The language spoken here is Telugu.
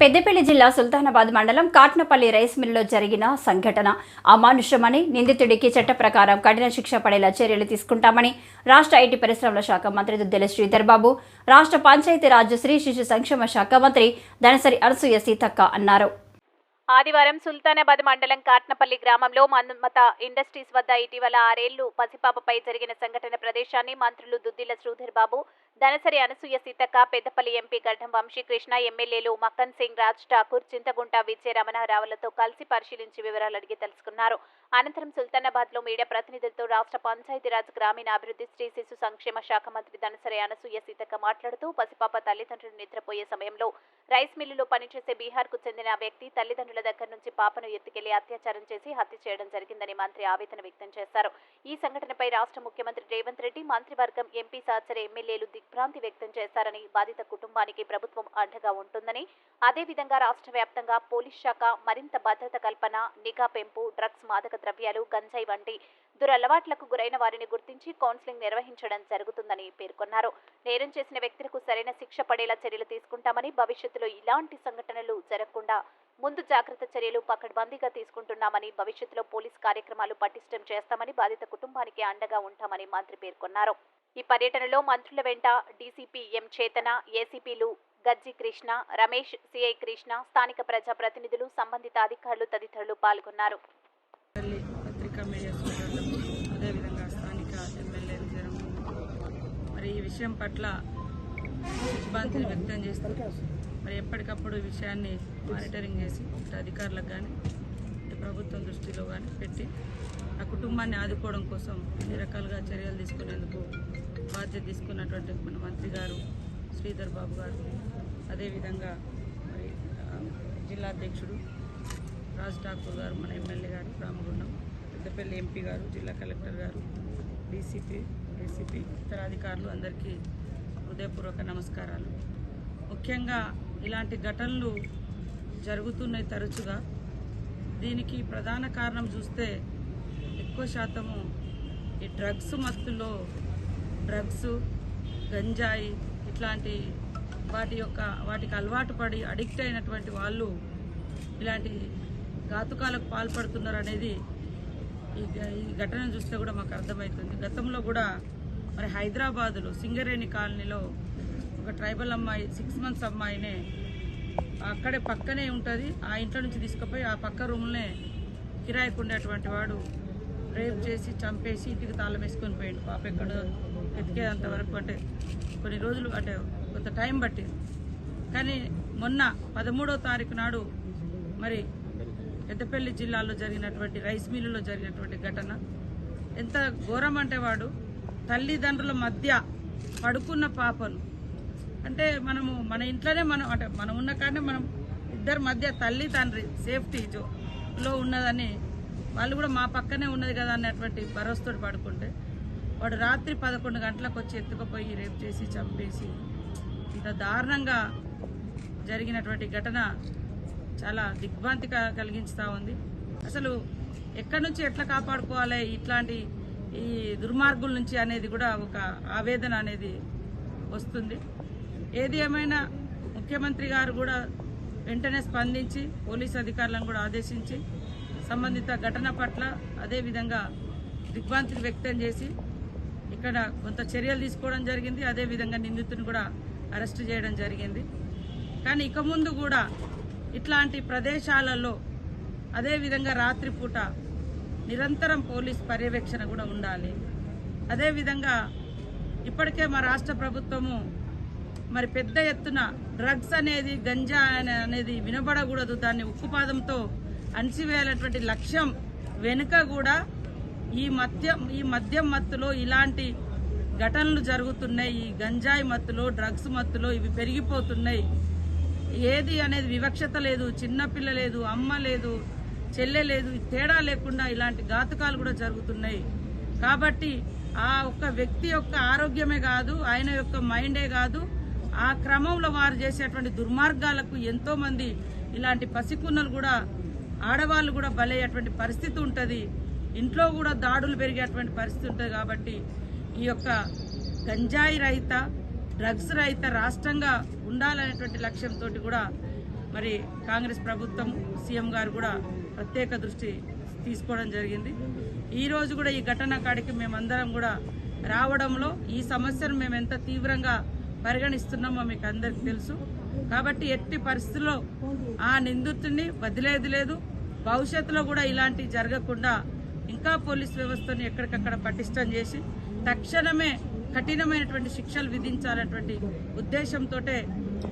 పెద్దపల్లి జిల్లా సుల్తానాబాద్ మండలం కాట్నపల్లి రైస్ మిల్లులో జరిగిన సంఘటన. అమానుషమని నిందితుడికి చట్ట ప్రకారం కఠిన శిక్ష పడేలా చర్యలు తీసుకుంటామని రాష్ట్ర ఐటీ పరిశ్రమల శాఖ మంత్రి దుద్దెల శ్రీధర్ బాబు రాష్ట్ర పంచాయతీరాజ్ శ్రీ శిశు సంక్షేమ శాఖ మంత్రి దనసరి అనసూయ సీతక్క అన్నారు. ఆదివారం సుల్తానాబాద్ మండలం కాట్నపల్లి గ్రామంలో మన్మత ఇండస్ట్రీస్ వద్ద ఇటీవల ఆరేళ్ళు పసిపాపపై జరిగిన సంఘటన ప్రదేశాన్ని మంత్రులు దుద్దిల శ్రీధర్ బాబు దనసరి అనసూయ సీతక్క పెద్దపల్లి ఎంపీ గడ్డం వంశీకృష్ణ ఎమ్మెల్యేలు మక్కన్ సింగ్ రాజ్ ఠాకూర్ చింతగుంట విజయ రమణారావులతో కలిసి పరిశీలించి వివరాలు అడిగి తెలుసుకున్నారు. అనంతరం సుల్తానాబాద్లో మీడియా ప్రతినిధులతో రాష్ట్ర పంచాయతీరాజ్ గ్రామీణాభివృద్ధి స్త్రీ శిశు సంక్షేమ శాఖ మంత్రి దనసరి అనసూయ సీతక్క మాట్లాడుతూ పసిపాప తల్లిదండ్రులు నిద్రపోయే సమయంలో రైస్ మిల్లులో పనిచేసే బీహార్కు చెందిన వ్యక్తి తల్లిదండ్రుల దగ్గర నుంచి పాపను ఎత్తుకెళ్ళి అత్యాచారం చేసి హత్య చేయడం జరిగిందని మంత్రి ఆవేదన వ్యక్తం చేశారు. ఈ సంఘటనపై రాష్ట్ర ముఖ్యమంత్రి రేవంత్ రెడ్డి మంత్రివర్గం ఎంపీ సహచర ఎమ్మెల్యేలు దిగ్భ్రాంతి వ్యక్తం చేశారని బాధిత కుటుంబానికి ప్రభుత్వం అండగా ఉంటుందని అదేవిధంగా రాష్ట్ర వ్యాప్తంగా పోలీస్ శాఖ మరింత భద్రత కల్పన నిఘా పెంపు డ్రగ్స్ మాదక ద్రవ్యాలు గంజాయి వంటి దురలవాట్లకు గురైన వారిని గుర్తించి కౌన్సిలింగ్ నిర్వహించడం జరుగుతుందని పేర్కొన్నారు. నేరం చేసిన వ్యక్తులకు సరైన శిక్ష పడేలా చర్యలు తీసుకుంటామని భవిష్యత్తులో ఇలాంటి సంఘటనలు జరగకుండా ముందు జాగ్రత్త చర్యలు పకడ్బందీగా తీసుకుంటున్నామని భవిష్యత్తులో పోలీస్ కార్యక్రమాలు పటిష్టం చేస్తామని బాధిత కుటుంబానికి అండగా ఉంటామని మంత్రి పేర్కొన్నారు. ఈ పర్యటనలో మంత్రుల వెంట డీసీపీ ఎం చేతన ఏసీపీలు గజ్జి కృష్ణ రమేష్ సిఐ కృష్ణ స్థానిక ప్రజాప్రతినిధులు సంబంధిత అధికారులు తదితరులు పాల్గొన్నారు. మరి ఈ విషయం పట్ల వ్యక్తం చేస్తూ మరి ఎప్పటికప్పుడు విషయాన్ని మానిటరింగ్ చేసి అధికారులకు కానీ ప్రభుత్వం దృష్టిలో కానీ పెట్టి ఆ కుటుంబాన్ని ఆదుకోవడం కోసం అన్ని రకాలుగా చర్యలు తీసుకునేందుకు బాధ్యత తీసుకున్నటువంటి మన మంత్రి గారు శ్రీధర్ బాబు గారు. అదేవిధంగా మరి జిల్లా అధ్యక్షుడు రాజ్ ఠాకూర్ గారు మన ఎమ్మెల్యే గారు రామగుండం పెద్దపల్లి ఎంపీ గారు జిల్లా కలెక్టర్ గారు డీసీపీ ఏసీపీ ఇతర అధికారులు అందరికీ హృదయపూర్వక నమస్కారాలు. ముఖ్యంగా ఇలాంటి ఘటనలు జరుగుతున్నాయి తరచుగా. దీనికి ప్రధాన కారణం చూస్తే ఎక్కువ శాతము ఈ డ్రగ్స్ మత్తులో డ్రగ్స్ గంజాయి ఇట్లాంటి వాటి యొక్క వాటికి అలవాటు పడి అడిక్ట్ అయినటువంటి వాళ్ళు ఇలాంటి ఘాతుకాలకు పాల్పడుతున్నారు అనేది ఈ ఈ ఘటన చూస్తే కూడా మాకు అర్థమవుతుంది. గతంలో కూడా మరి హైదరాబాదులో సింగరేణి కాలనీలో ఒక ట్రైబల్ అమ్మాయి సిక్స్ మంత్స్ అమ్మాయినే అక్కడే పక్కనే ఉంటుంది. ఆ ఇంట్లో నుంచి తీసుకుపోయి ఆ పక్క రూమ్లనే కిరాయికి ఉండేటువంటి వాడు రేప్ చేసి చంపేసి ఇంటికి తాళం వేసుకొని పోయాడు. పాప ఎక్కడ ఎతికేంత వరకు అంటే కొన్ని రోజులు అంటే కొంత టైం పట్టింది. కానీ మొన్న పదమూడో తారీఖు నాడు మరి పెద్దపల్లి జిల్లాలో జరిగినటువంటి రైస్ మిల్లులో జరిగినటువంటి ఘటన. ఎంత ఘోరం అంటే వాడు తల్లిదండ్రుల మధ్య పడుకున్న పాపను అంటే మనము మన ఇంట్లోనే మనం అంటే మనం ఉన్న కాడనే మనం ఇద్దరి మధ్య తల్లి తండ్రి సేఫ్టీ లో ఉన్నదని వాళ్ళు కూడా మా పక్కనే ఉన్నది కదా అన్నటువంటి భరోసాతో పడుకుంటే వాడు రాత్రి పదకొండు గంటలకు వచ్చి ఎత్తుకుపోయి రేపు చేసి చంపేసి ఇంత దారుణంగా జరిగినటువంటి ఘటన చాలా దిగ్భ్రాంతి కలిగించుతూ కలిగించుతా ఉంది. అసలు ఎక్కడి నుంచి ఎట్లా కాపాడుకోవాలి ఇట్లాంటి ఈ దుర్మార్గుల నుంచి అనేది కూడా ఒక ఆవేదన అనేది వస్తుంది. ఏది ఏమైనా ముఖ్యమంత్రి గారు కూడా వెంటనే స్పందించి పోలీస్ అధికారులను కూడా ఆదేశించి సంబంధిత ఘటన పట్ల అదేవిధంగా దిగ్భ్రాంతిని వ్యక్తం చేసి ఇక్కడ కొంత చర్యలు తీసుకోవడం జరిగింది. అదేవిధంగా నిందితుని కూడా అరెస్ట్ చేయడం జరిగింది. కానీ ఇక ముందు కూడా ఇట్లాంటి ప్రదేశాలలో అదేవిధంగా రాత్రిపూట నిరంతరం పోలీస్ పర్యవేక్షణ కూడా ఉండాలి. అదేవిధంగా ఇప్పటికే మా రాష్ట్ర ప్రభుత్వము మరి పెద్ద ఎత్తున డ్రగ్స్ అనేది గంజా అనేది వినబడకూడదు. దాన్ని ఉక్కుపాదంతో అణిచివేయాలన్నటువంటి లక్ష్యం వెనుక కూడా ఈ మద్యం ఈ మద్యం మత్తులో ఇలాంటి ఘటనలు జరుగుతున్నాయి. ఈ గంజాయి మత్తులో డ్రగ్స్ మత్తులో ఇవి పెరిగిపోతున్నాయి. ఏది అనేది వివక్షత లేదు. చిన్నపిల్ల లేదు అమ్మ లేదు చెల్లె లేదు తేడా లేకుండా ఇలాంటి ఘాతుకాలు కూడా జరుగుతున్నాయి. కాబట్టి ఆ ఒక్క వ్యక్తి యొక్క ఆరోగ్యమే కాదు ఆయన యొక్క మైండే కాదు ఆ క్రమంలో వారు చేసేటువంటి దుర్మార్గాలకు ఎంతో మంది ఇలాంటి పసికున్నలు కూడా ఆడవాళ్ళు కూడా బలయ్యేటువంటి పరిస్థితి ఉంటుంది. ఇంట్లో కూడా దాడులు పెరిగేటువంటి పరిస్థితి ఉంటుంది కాబట్టి ఈ యొక్క గంజాయి రహిత డ్రగ్స్ రహిత రాష్ట్రంగా ఉండాలనేటువంటి లక్ష్యంతో కూడా మరి కాంగ్రెస్ ప్రభుత్వం సీఎం గారు కూడా ప్రత్యేక దృష్టి తీసుకోవడం జరిగింది. ఈరోజు కూడా ఈ ఘటన కాడికి మేమందరం కూడా రావడంలో ఈ సమస్యను మేము ఎంత తీవ్రంగా పరిగణిస్తున్నామో మీకు అందరికీ తెలుసు. కాబట్టి ఎట్టి పరిస్థితుల్లో ఆ నిందితుడిని వదిలేది లేదు. భవిష్యత్తులో కూడా ఇలాంటివి జరగకుండా ఇంకా పోలీస్ వ్యవస్థను ఎక్కడికక్కడ పటిష్టం చేసి తక్షణమే కఠినమైనటువంటి శిక్షలు విధించాలన్నటువంటి ఉద్దేశంతో